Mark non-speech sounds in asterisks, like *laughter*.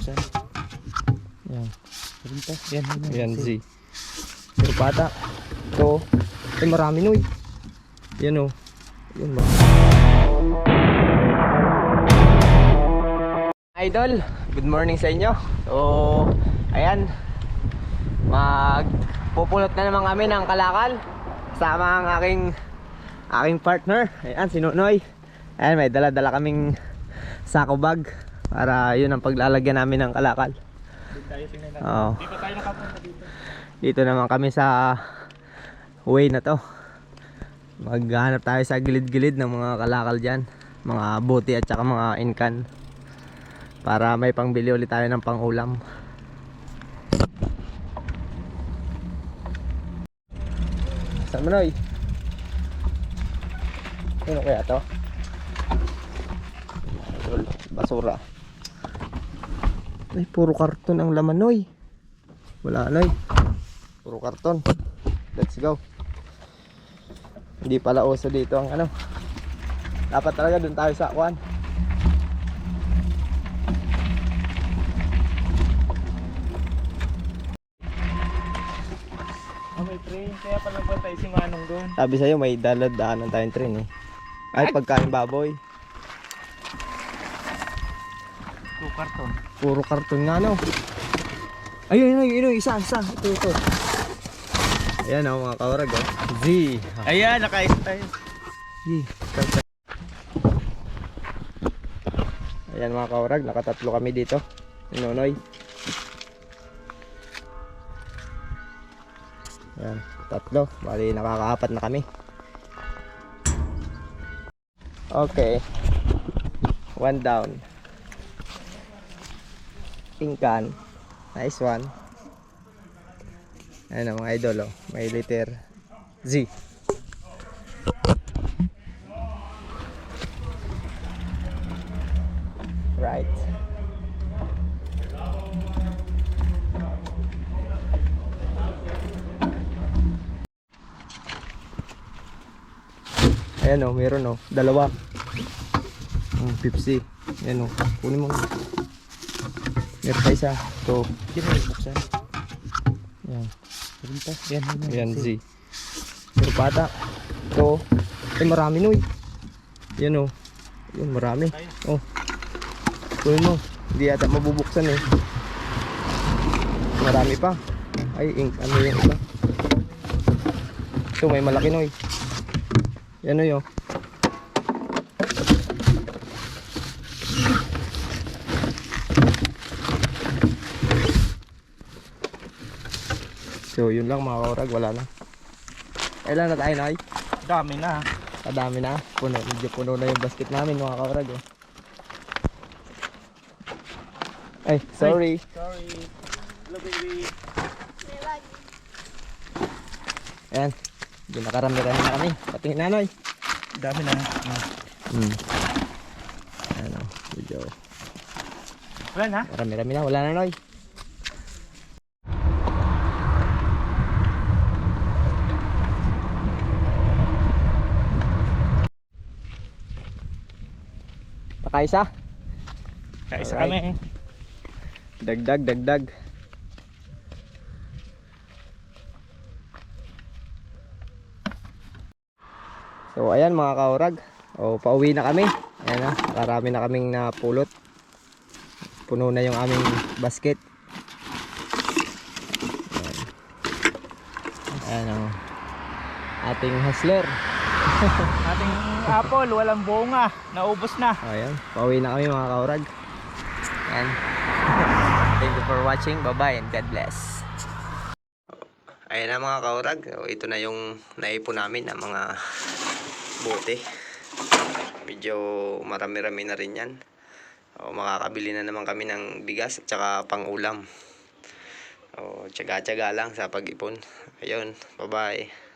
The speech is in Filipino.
buksan. Yan. Meron pa. Yan, yan. Z. Pero pata. Ito. Ay, marami noy. Yan o. Yan ba? Idol, good morning sa inyo. So, ayan. Magpupulot na naman kami ng kalakal. Kasama ang aking aking partner. Ayan, si Nonoy. Ayan, may dala-dala kaming sako bag. Para yun ang paglalagyan namin ng kalakal. Oo. Dito tayo nakapunta dito. Dito naman kami sa way na to. Maghanap tayo sa gilid-gilid ng mga kalakal dyan. Mga buti at saka mga inkan. Para may pangbili ulit tayo ng pangulam. Saan mo Noy? Ano kaya to? Basura. Ay, puro karton ang laman Noy. Wala Noy. Puro karton. Let's go. Hindi pala uso dito ang ano. Dapat talaga dun tayo sa kwan. Oh, may train. Kaya pala ba tayo si Manong doon? Sabi sa'yo may daladaanan tayong train eh. Ay, pagkain baboy. Two karton. Puro karton nga no. Ayun, ayun, ayun, isa, isa. Ito, ito. Ayan oh, mga kaurag oh. Z. Ayan, nakaisa tayo. Z. Ayan mga kaurag, nakatatlo kami dito. Nonoy. Ayan, tatlo. Bali, nakakaapat na kami. Okay. One down. Pingkan. Nice one. Ayan ang mga idol oh. May letter Z. Right. Ayan oh, meron oh, dalawa. Um, Pepsi. Ayan oh, kunin mo. Meron pa isa. Ito. Hindi mo buksan. Ayan. Meron pa. Yan, yan. Ayan, Z. Pero pata. Ito. Ay, marami noy. Yan oh. Yan, marami. Oh. Kunin mo. Hindi yata mabubuksan eh. Marami pa. Ay, ink, ano yung iba? Ito, may malaki noy. Yan o yun. So, yun lang mga kaurag. Wala na. Kailan na tayo, Noy? Dami na. Kadami na. Puno, medyo puno na yung basket namin mga kaurag. Oh. Ay, sorry. Sorry. Hello, baby. Ayan. Hindi nakarami-rami na kami. Patingin na, Noy. Dami na. Hmm. Ayan o. Medyo Wala na? marami-rami na. Wala na, Noy. Pakaisa. Kaisa Alright. kami. Dagdag, dagdag. So ayan mga kaurag. O pauwi na kami. Ayan na, marami na kaming napulot. Puno na yung aming basket. Ayan. Ayan o. Ating hustler. Ating apple, walang bunga. Naubos na. Ayan, pauwi na kami mga kaurag. Ayan. *laughs* Thank you for watching. Bye-bye and God bless. Ayan na mga kaurag. So, ito na yung naipon namin ng mga bote. Medyo marami-rami na rin yan. O, makakabili na naman kami ng bigas at saka pang ulam. O, tsaga-tsaga lang sa pag-ipon. Ayun, bye-bye.